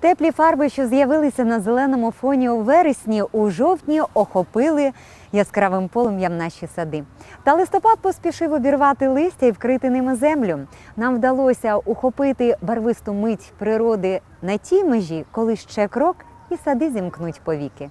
Теплі фарби, що з'явилися на зеленому фоні у вересні, у жовтні охопили яскравим полум'ям наші сади. Та листопад поспішив обірвати листя і вкрити ними землю. Нам вдалося ухопити барвисту мить природи на тій межі, коли ще крок, і сади зімкнуть повіки.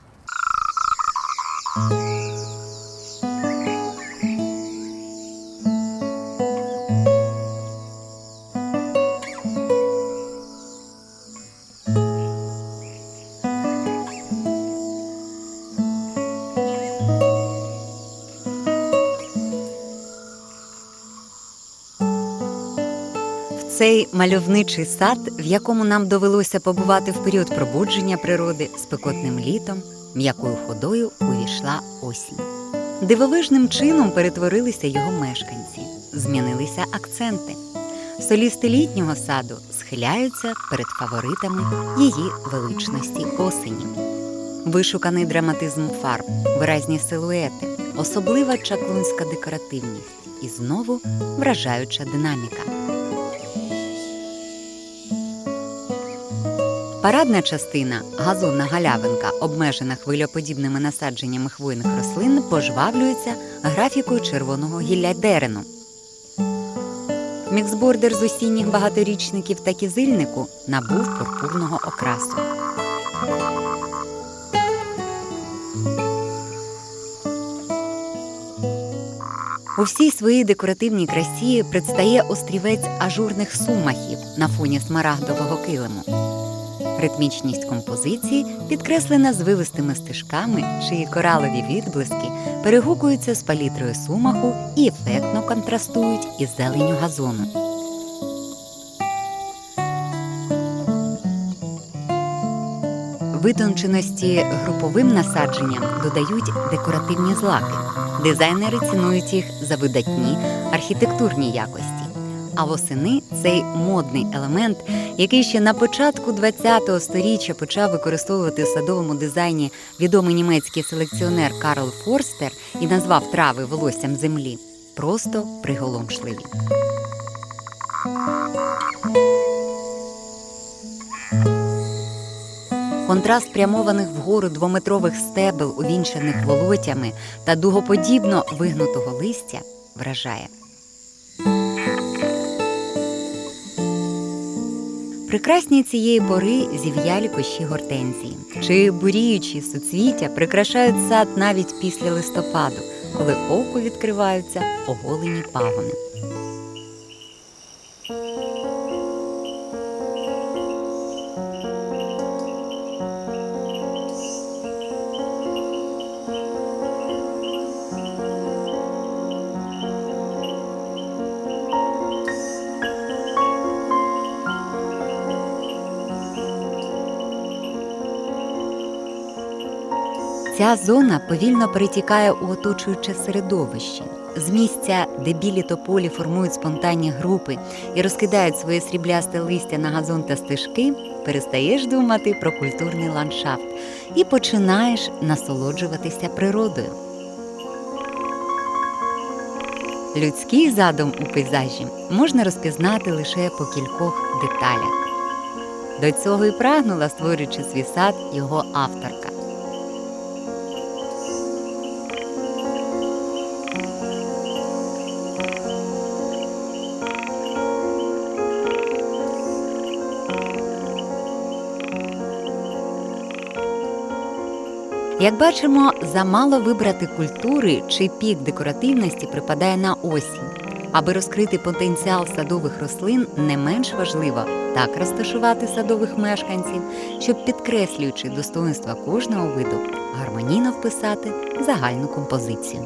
Цей мальовничий сад, в якому нам довелося побувати в період пробудження природи спекотним літом, м'якою ходою увійшла осінь. Дивовижним чином перетворилися його мешканці, змінилися акценти. Солісти літнього саду схиляються перед фаворитами її величності осені. Вишуканий драматизм фарб, виразні силуети, особлива чаклунська декоративність і знову вражаюча динаміка. Парадна частина, газонна галявинка, обмежена хвильоподібними насадженнями хвойних рослин, пожвавлюється графікою червоного гілля дерену. Міксбордер з осінніх багаторічників та кізильнику набув пурпурного окрасу. У всій своїй декоративній красі предстає острівець ажурних сумахів на фоні смарагдового килиму. Ритмічність композиції підкреслена звивистими стежками, чиї коралові відблиски перегукуються з палітрою сумаху і ефектно контрастують із зеленю газону. Витонченості груповим насадженням додають декоративні злаки. Дизайнери цінують їх за видатні архітектурні якості. А восени цей модний елемент, який ще на початку ХХ століття почав використовувати в садовому дизайні відомий німецький селекціонер Карл Форстер і назвав трави волоссям землі, просто приголомшливі. Контраст прямованих вгору двометрових стебел, увінчаних волотями та дугоподібно вигнутого листя вражає. Прекрасні цієї пори зів'ялі кущі гортензії, чи буріючі суцвіття прикрашають сад навіть після листопаду, коли оку відкриваються оголені пагони. Ця зона повільно перетікає у оточуюче середовище. З місця, де білі тополі формують спонтанні групи і розкидають своє сріблясте листя на газон та стежки, перестаєш думати про культурний ландшафт і починаєш насолоджуватися природою. Людський задум у пейзажі можна розпізнати лише по кількох деталях. До цього і прагнула, створюючи свій сад, його авторка. Як бачимо, замало вибрати культури чи пік декоративності припадає на осінь. Аби розкрити потенціал садових рослин, не менш важливо так розташувати садових мешканців, щоб, підкреслюючи достоинства кожного виду, гармонійно вписати загальну композицію.